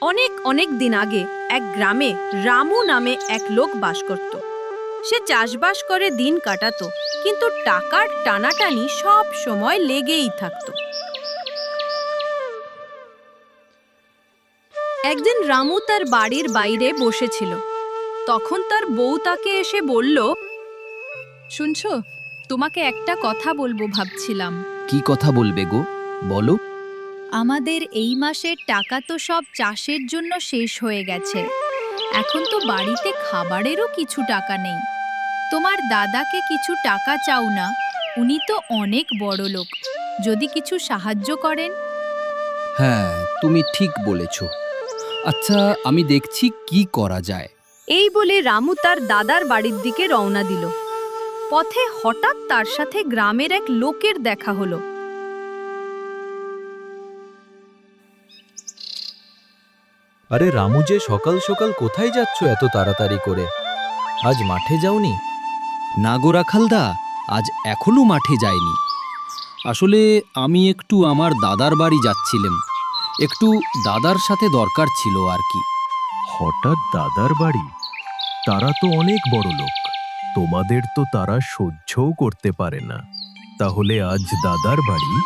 অনেক অনেক দিন আগে এক গ্রামে রামু নামে এক লোক বাস করত। সে চাষবাস করে দিন কাটাতো, কিন্তু টাকার টানাটানি সব সময় লেগেই থাকতো। একদিন রামু তার বাড়ির বাইরে বসেছিল। তখন তার বউ তাকে এসে বলল, শুনছো, তোমাকে একটা কথা বলব ভাবছিলাম। কি কথা বলবে গো? বলো। আমাদের এই মাসের টাকা তো সব চাষের জন্য শেষ হয়ে গেছে। এখন তো বাড়িতে খাবারেরও কিছু টাকা নেই। তোমার দাদাকে কিছু টাকা চাও না উনি তো অনেক বড় লোক। যদি কিছু সাহায্য করেন। হ্যাঁ তুমি ঠিক বলেছ। আচ্ছা আমি দেখছি কি করা যায়। এই বলে রামু তার দাদার বাড়ির দিকে রওনা দিল। পথে হঠাৎ তার সাথে গ্রামের এক লোকের দেখা হলো। আরে রামু যে সকাল সকাল কোথায় যাচ্ছ এত তাড়াতাড়ি করে? আজ মাঠে যাওনি? নাগরা খালদা আজ এখনও মাঠে যায়নি আসলে আমি একটু আমার দাদার বাড়ি যাচ্ছিলাম। একটু দাদার সাথে দরকার ছিল আর কি। হঠাৎ দাদার বাড়ি? তারা তো অনেক বড় লোক। তোমাদের তো তারা সহ্যও করতে পারে না। তাহলে আজ দাদার বাড়ি?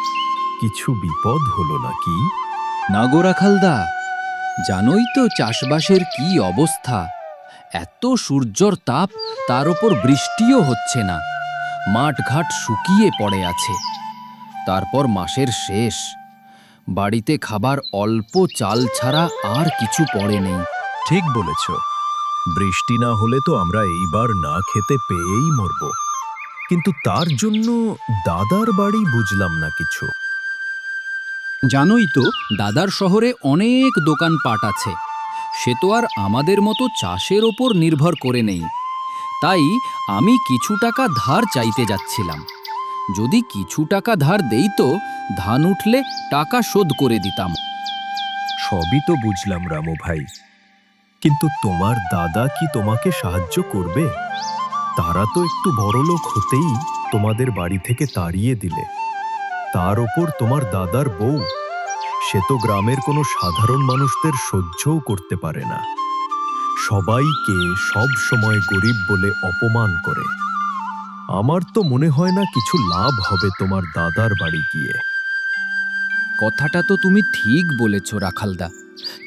কিছু বিপদ হলো নাকি? নাগরা খালদা জানোই তো চাষবাসের কি অবস্থা। এত সূর্যর তাপ, তার ওপর বৃষ্টিও হচ্ছে না। মাঠঘাট শুকিয়ে পড়ে আছে। তারপর মাসের শেষ। বাড়িতে খাবার অল্প চাল ছাড়া আর কিছু পড়ে নেই। ঠিক বলেছ। বৃষ্টি না হলে তো আমরা এইবার না খেতে পেয়েই মরব। কিন্তু তার জন্য দাদার বাড়ি বুঝলাম না কিছু। জানোই তো, দাদার শহরে অনেক দোকানপাট আছে। সে তো আর আমাদের মতো চাষের ওপর নির্ভর করে নেই। তাই আমি কিছু টাকা ধার চাইতে যাচ্ছিলাম। যদি কিছু টাকা ধার দেই তো, ধান উঠলে টাকা শোধ করে দিতাম। সবই তো বুঝলাম, রামু ভাই। কিন্তু তোমার দাদা কি তোমাকে সাহায্য করবে? তারা তো একটু বড়লোক হতেই তোমাদের বাড়ি থেকে তাড়িয়ে দিলে। তার ওপর তোমার দাদার বউ সে তো গ্রামের কোনো সাধারণ মানুষদের সহ্যও করতে পারে না। সবাইকে সব সময় গরিব বলে অপমান করে। আমার তো মনে হয় না কিছু লাভ হবে তোমার দাদার বাড়ি গিয়ে। কথাটা তো তুমি ঠিক বলেছ, রাখালদা।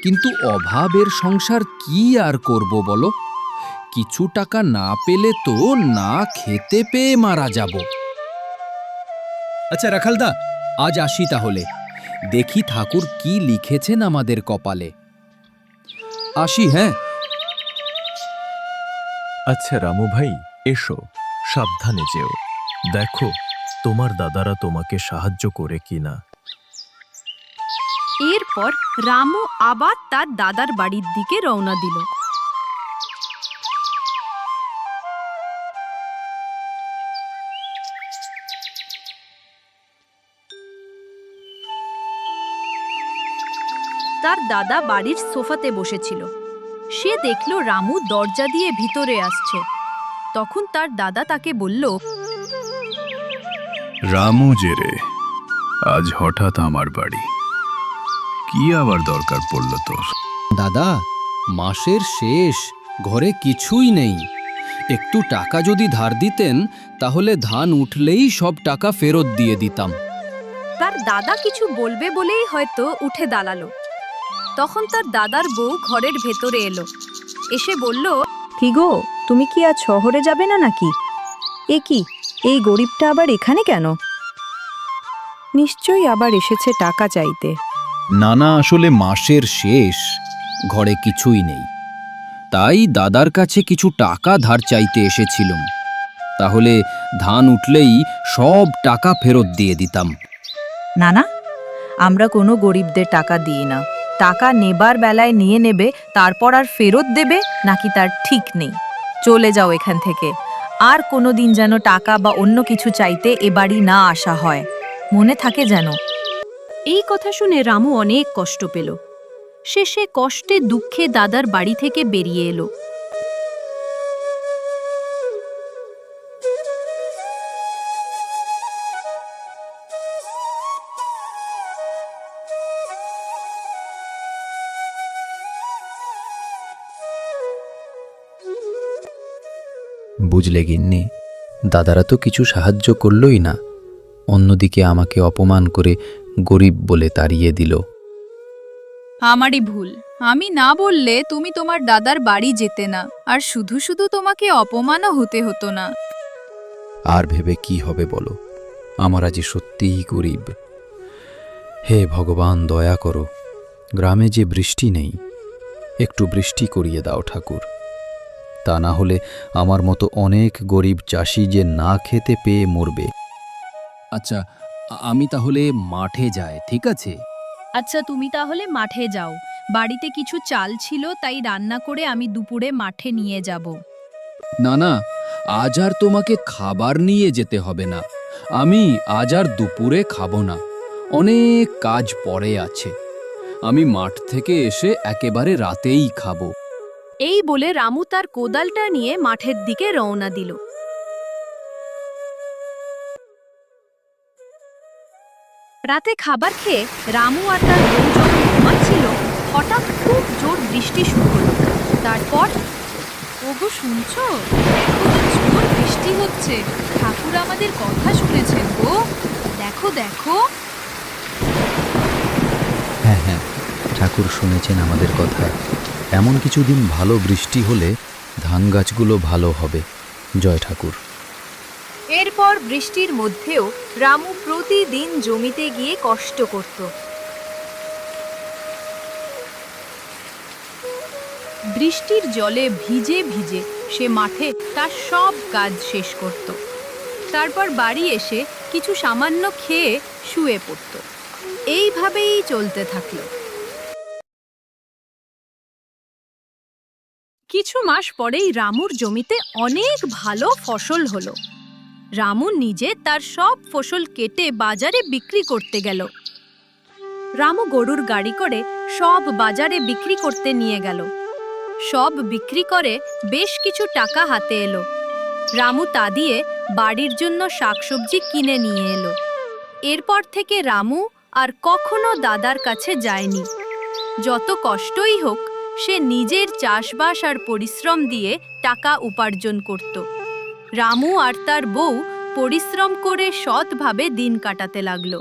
কিন্তু অভাবের সংসার কি আর করব বলো? কিছু টাকা না পেলে তো না খেতে পেয়ে মারা যাব। আচ্ছা রাখালদা, আজ আসি তাহলে। দেখি ঠাকুর কি লিখেছেন আমাদের কপালে। আসি হ্যাঁ। আচ্ছা রামু ভাই এসো সাবধানে যেও। দেখো তোমার দাদারা তোমাকে সাহায্য করে কিনা। এরপর রামু আবার তার দাদার বাড়ির দিকে রওনা দিল। তার দাদা বাড়ির সোফাতে বসেছিল। সে দেখল রামু দরজা দিয়ে ভিতরে আসছে। তখন তার দাদা তাকে বলল রামু যে রে আজ হঠাৎ আমার বাড়ি। কি আবার দরকার পড়ল তোর? দাদা মাসের শেষ ঘরে কিছুই নেই। একটু টাকা যদি ধার দিতেন তাহলে ধান উঠলেই সব টাকা ফেরত দিয়ে দিতাম। তার দাদা কিছু বলবে বলেই হয়তো উঠে দাঁড়াল। তখন তার দাদার বউ ঘরের ভেতরে এলো। এসে বলল কি গো তুমি কি আজ শহরে যাবে না নাকি? এ কি এই গরিবটা আবার এখানে কেন? নিশ্চয়ই আবার এসেছে টাকা চাইতে। নানা আসলে মাসের শেষ ঘরে কিছুই নেই। তাই দাদার কাছে কিছু টাকা ধার চাইতে এসেছিলাম। তাহলে ধান উঠলেই সব টাকা ফেরত দিয়ে দিতাম। না না আমরা কোনো গরিবদের টাকা দিই না। টাকা নেবার বেলায় নিয়ে নেবে, তারপর আর ফেরত দেবে নাকি তার ঠিক নেই। চলে যাও এখান থেকে। আর কোনো দিন যেন টাকা বা অন্য কিছু চাইতে এ বাড়ি না আসা হয়। মনে থাকে যেন। এই কথা শুনে রামু অনেক কষ্ট পেল। সে কষ্টে দুঃখে দাদার বাড়ি থেকে বেরিয়ে এলো। বুঝলে গিন্নি দাদারা তো কিছু সাহায্য করলই না। অন্যদিকে আমাকে অপমান করে গরিব বলে তাড়িয়ে দিল। আমারই ভুল। আমি না বললে তুমি তোমার দাদার বাড়ি যেতে না আর শুধু শুধু তোমাকে অপমানও হতে হতো না। আর ভেবে কি হবে বলো? আমরা যে সত্যিই গরিব। হে ভগবান দয়া করো। গ্রামে যে বৃষ্টি নেই একটু বৃষ্টি করিয়ে দাও ঠাকুর। তা না হলে আমার মতো অনেক গরিব চাষি যে না খেতে পেয়ে মরবে। আচ্ছা আমি তাহলে মাঠে যাই ঠিক আছে? আচ্ছা তুমি তাহলে মাঠে যাও। বাড়িতে কিছু চাল ছিল তাই রান্না করে আমি দুপুরে মাঠে নিয়ে যাব। না না আজ আর তোমাকে খাবার নিয়ে যেতে হবে না। আমি আজ আর দুপুরে খাব না। অনেক কাজ পরে আছে। আমি মাঠ থেকে এসে একেবারে রাতেই খাব। বলে রামু তার কোদালটা নিয়ে মাঠের দিকে রওনা দিল। রাতে খাবার খেয়ে রামু আর তার বউ যখন ঘুমাচ্ছিল, হঠাৎ খুব জোর বৃষ্টি শুরু হলো। তারপর, ওগো, শুনছো? কি জোর বৃষ্টি হচ্ছে। ঠাকুর আমাদের কথা শুনেছেন গো। দেখো দেখো। হ্যাঁ হ্যাঁ ঠাকুর শুনেছেন আমাদের কথা। এমন কিছুদিন ভালো বৃষ্টি হলে ধান গাছগুলো ভালো হবে। জয় ঠাকুর। এরপর বৃষ্টির মধ্যেও রামু প্রতিদিন জমিতে গিয়ে কষ্ট করত। বৃষ্টির জলে ভিজে ভিজে সে মাঠে তার সব কাজ শেষ করত। তারপর বাড়ি এসে কিছু সামান্য খেয়ে শুয়ে পড়ত। এইভাবেই চলতে থাকল। কিছু মাস পরেই রামুর জমিতে অনেক ভালো ফসল হলো। রামু নিজে তার সব ফসল কেটে বাজারে বিক্রি করতে গেল। রামু গরুর গাড়ি করে সব বাজারে বিক্রি করতে নিয়ে গেল। সব বিক্রি করে বেশ কিছু টাকা হাতে এলো। রামু তা দিয়ে বাড়ির জন্য শাকসবজি কিনে নিয়ে এলো। এরপর থেকে রামু আর কখনো দাদার কাছে যায়নি। যত কষ্টই হোক সে নিজের চাষবাস আর পরিশ্রম দিয়ে টাকা উপার্জন করত। রামু আর তার বউ পরিশ্রম করে সৎভাবে দিন কাটাতে লাগল।